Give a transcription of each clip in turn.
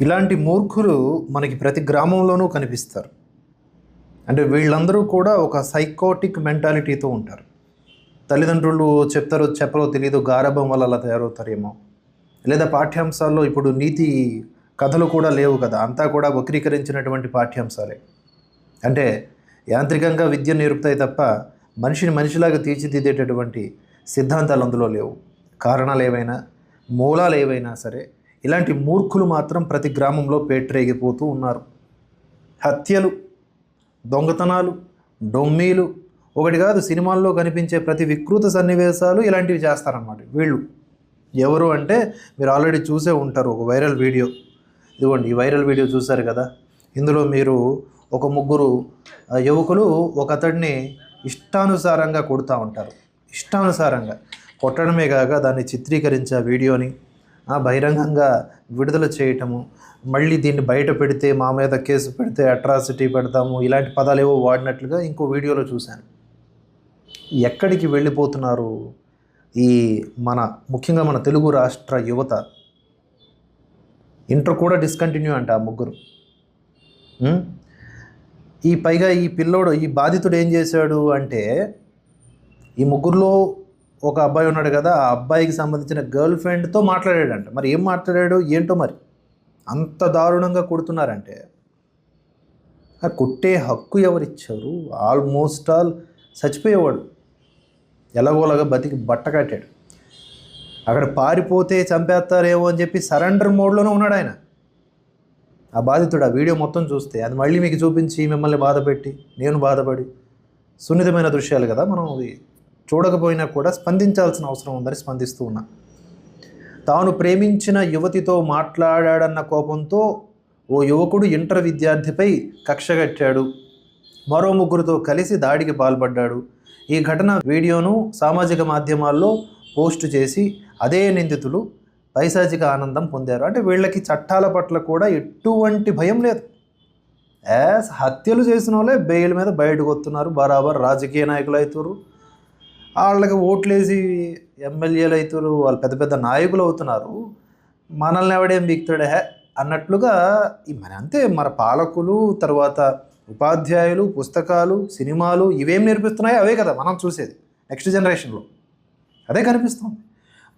ఇలాంటి మూర్ఖులు మనకి ప్రతి గ్రామంలోనూ కనిపిస్తారు. అంటే వీళ్ళందరూ కూడా ఒక సైకోటిక్ మెంటాలిటీతో ఉంటారు. తల్లిదండ్రులు చెప్తారో చెప్పరో తెలియదు గారభం వల్ల అలా తయారవుతారేమో. లేదా పాఠ్యాంశాల్లో ఇప్పుడు నీతి కథలు కూడా లేవు కదా అంతా కూడా వక్రీకరించినటువంటి పాఠ్యాంశాలే. అంటే యాంత్రికంగా విద్య నేర్పుతాయి తప్ప మనిషిని మనిషిలాగా తీర్చిదిద్దేటటువంటి సిద్ధాంతాలు అందులో లేవు. కారణాలు ఏవైనా మూలాలు ఏవైనా సరే ఇలాంటి మూర్ఖులు మాత్రం ప్రతి గ్రామంలో పేట్రేగిపోతూ ఉన్నారు. హత్యలు దొంగతనాలు డొమ్మీలు ఒకటి కాదు సినిమాల్లో కనిపించే ప్రతి వికృత సన్నివేశాలు ఇలాంటివి చేస్తారన్నమాట వీళ్ళు. ఎవరు అంటే మీరు ఆల్రెడీ చూసే ఉంటారు ఒక వైరల్ వీడియో. ఇదిగోండి ఈ వైరల్ వీడియో చూశారు కదా. ఇందులో మీరు ఒక ముగ్గురు ఆ, యువకులు ఒక అతడిని ఇష్టానుసారంగా కొడుతూ ఉంటారు. ఇష్టానుసారంగా. కొట్టడమే కాక దాన్ని చిత్రీకరించే వీడియోని బహిరంగంగా విడుదల చేయటము మళ్ళీ దీన్ని బయట పెడితే మా మీద కేసు పెడితే అట్రాసిటీ పెడతాము ఇలాంటి పదాలు ఏవో వాడినట్లుగా ఇంకో వీడియోలో చూశాను. ఎక్కడికి వెళ్ళిపోతున్నారు ఈ మన ముఖ్యంగా మన తెలుగు రాష్ట్ర యువత? ఇంటర్ కూడా డిస్కంటిన్యూ అంట ఆ ముగ్గురు. ఈ పైగా ఈ పిల్లోడు ఈ బాధితుడు ఏం చేశాడు అంటే ఈ ముగ్గురులో ఒక అబ్బాయి ఉన్నాడు కదా ఆ అబ్బాయికి సంబంధించిన గర్ల్ ఫ్రెండ్తో మాట్లాడాడంట. మరి ఏం మాట్లాడాడు? ఏంటో మరి? అంత దారుణంగా కొడుతున్నారంటే. ఆ కొట్టే హక్కు ఎవరిచ్చారు? ఆల్మోస్ట్ ఆల్ చచ్చిపోయేవాడు. ఎలాగోలాగా బతికి బట్ట కట్టాడు. అక్కడ పారిపోతే చంపేస్తారేమో అని చెప్పి సరెండర్ మోడ్లోనే ఉన్నాడు ఆయన. ఆ బాధితుడు ఆ వీడియో మొత్తం చూస్తే అది మళ్ళీ మీకు చూపించి మిమ్మల్ని బాధపెట్టి నేను బాధపడి సున్నితమైన దృశ్యాలు కదా మనం చూడకపోయినా కూడా స్పందించాల్సిన అవసరం ఉందని స్పందిస్తూ ఉన్నా. తాను ప్రేమించిన యువతితో మాట్లాడాడన్న కోపంతో ఓ యువకుడు ఇంటర్ విద్యార్థిపై కక్షగట్టాడు మరో ముగ్గురితో కలిసి దాడికి పాల్పడ్డాడు. ఈ ఘటన వీడియోను సామాజిక మాధ్యమాల్లో పోస్టు చేసి అదే నిందితులు పైశాచిక ఆనందం పొందారు. అంటే వీళ్ళకి చట్టాల పట్ల కూడా ఎటువంటి భయం లేదు. యాస్ హత్యలు చేసిన వాళ్ళే బెయిల్ మీద బయటకు వస్తున్నారు. బరాబర్ రాజకీయ నాయకులు అవుతారు. వాళ్ళకి ఓట్లేసి ఎమ్మెల్యేలు అవుతారు వాళ్ళు పెద్ద పెద్ద నాయకులు అవుతున్నారు. మనల్ని ఎవడేం బిక్తాడే? అన్నట్లుగా మన అంతే మన పాలకులు తర్వాత ఉపాధ్యాయులు పుస్తకాలు సినిమాలు ఇవేం నేర్పిస్తున్నాయో అవే కదా మనం చూసేది నెక్స్ట్ జనరేషన్లో. అదే కనిపిస్తుంది.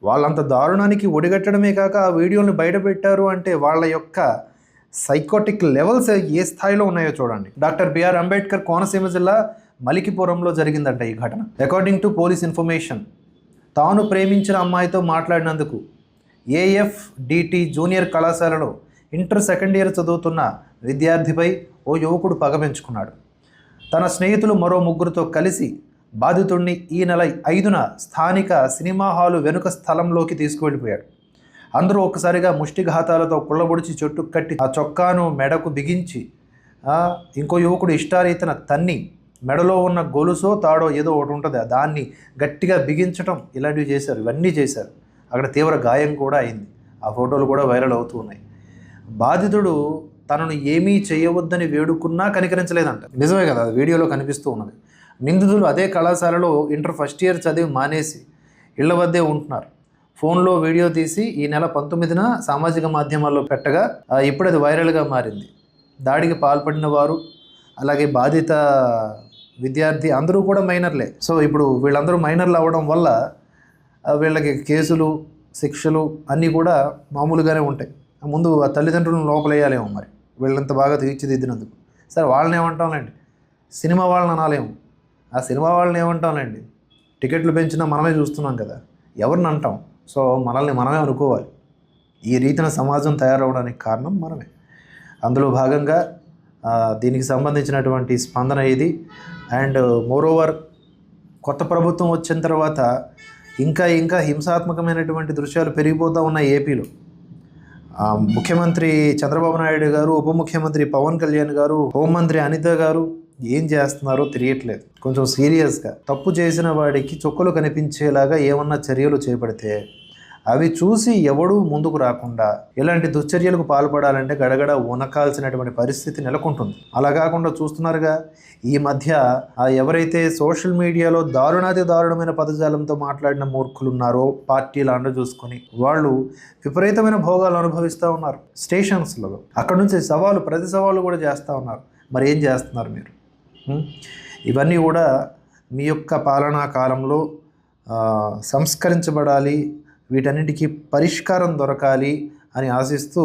వాళ్ళంత దారుణానికి ఒడిగట్టడమే కాక ఆ వీడియోని బయట పెట్టారు అంటే వాళ్ళ యొక్క సైకోటిక్ లెవెల్స్ ఏ స్థాయిలో ఉన్నాయో చూడండి. డాక్టర్ బిఆర్ అంబేద్కర్ కోనసీమ జిల్లా మలికిపురంలో జరిగిందంట ఈ ఘటన. అకార్డింగ్ టు పోలీస్ ఇన్ఫర్మేషన్ తాను ప్రేమించిన అమ్మాయితో మాట్లాడినందుకు ఏఎఫ్ డిటి జూనియర్ కళాశాలలో ఇంటర్ సెకండ్ ఇయర్ చదువుతున్న విద్యార్థిపై ఓ యువకుడు పగ పెంచుకున్నాడు. తన స్నేహితులు మరో ముగ్గురితో కలిసి బాధితుడిని ఈ నెల ఐదున స్థానిక సినిమా హాలు వెనుక స్థలంలోకి తీసుకువెళ్ళిపోయాడు. అందరూ ఒక్కసారిగా ముష్టిఘాతాలతో కుళ్ళబొడిచి చెట్టు కట్టి ఆ చొక్కాను మెడకు బిగించి ఇంకో యువకుడు ఇష్టారీతన తన్ని మెడలో ఉన్న గొలుసో తాడో ఏదో ఒకటి ఉంటుంది. దాన్ని గట్టిగా బిగించటం ఇలాంటివి చేశారు ఇవన్నీ చేశారు. అక్కడ తీవ్ర గాయం కూడా అయింది. ఆ ఫోటోలు కూడా వైరల్ అవుతూ ఉన్నాయి. బాధితుడు తనను ఏమీ చేయవద్దని వేడుకున్నా కనికరించలేదంట. నిజమే కదా అది వీడియోలో కనిపిస్తూ ఉన్నది. నిందితులు అదే కళాశాలలో ఇంటర్ ఫస్ట్ ఇయర్ చదివి మానేసి ఇళ్ళ వద్దే ఉంటున్నారు. ఫోన్లో వీడియో తీసి ఈ నెల పంతొమ్మిదిన సామాజిక మాధ్యమాల్లో పెట్టగా ఇప్పుడు అది వైరల్గా మారింది. దాడికి పాల్పడిన వారు అలాగే బాధిత విద్యార్థి అందరూ కూడా మైనర్లే. సో ఇప్పుడు వీళ్ళందరూ మైనర్లు అవ్వడం వల్ల వీళ్ళకి కేసులు శిక్షలు అన్నీ కూడా మామూలుగానే ఉంటాయి. ముందు ఆ తల్లిదండ్రులను లోపలేయాలేమో మరి. వీళ్ళంత బాగా తీర్చిదిద్దినందుకు. సరే వాళ్ళని ఏమంటాంలేండి? సినిమా వాళ్ళని అనాలేము. ఆ సినిమా వాళ్ళని ఏమంటాంలేండి? టికెట్లు పెంచినా మనమే చూస్తున్నాం కదా. ఎవరిని అంటాం? సో మనల్ని మనమే అనుకోవాలి. ఈ రీతిన సమాజం తయారవడానికి కారణం మనమే. అందులో భాగంగా దీనికి సంబంధించినటువంటి స్పందన ఇది. అండ్ మోరోవర్ కొత్త ప్రభుత్వం వచ్చిన తర్వాత ఇంకా ఇంకా హింసాత్మకమైనటువంటి దృశ్యాలు పెరిగిపోతూ ఉన్నాయి ఏపీలో. ముఖ్యమంత్రి చంద్రబాబు నాయుడు గారు ఉప ముఖ్యమంత్రి పవన్ కళ్యాణ్ గారు హోంమంత్రి అనిత గారు ఏం చేస్తున్నారో తెలియట్లేదు. కొంచెం సీరియస్గా తప్పు చేసిన వాడికి చుక్కలు కనిపించేలాగా ఏమన్నా చర్యలు చేపడితే అవి చూసి ఎవడూ ముందుకు రాకుండా ఇలాంటి దుశ్చర్యలకు పాల్పడాలంటే గడగడ ఉనకాల్సినటువంటి పరిస్థితి నెలకొంటుంది. అలా కాకుండా చూస్తున్నారుగా ఈ మధ్య ఆ ఎవరైతే సోషల్ మీడియాలో దారుణాతి దారుణమైన పదజాలంతో మాట్లాడిన మూర్ఖులు ఉన్నారో పార్టీలు అండ చూసుకొని వాళ్ళు విపరీతమైన భోగాలు అనుభవిస్తూ ఉన్నారు. స్టేషన్స్లో అక్కడ నుంచి సవాలు ప్రతి సవాలు కూడా చేస్తూ ఉన్నారు. మరి ఏం చేస్తున్నారు మీరు? ఇవన్నీ కూడా మీ యొక్క పాలనా కాలంలో సంస్కరించబడాలి వీటన్నిటికీ పరిష్కారం దొరకాలి అని ఆశిస్తూ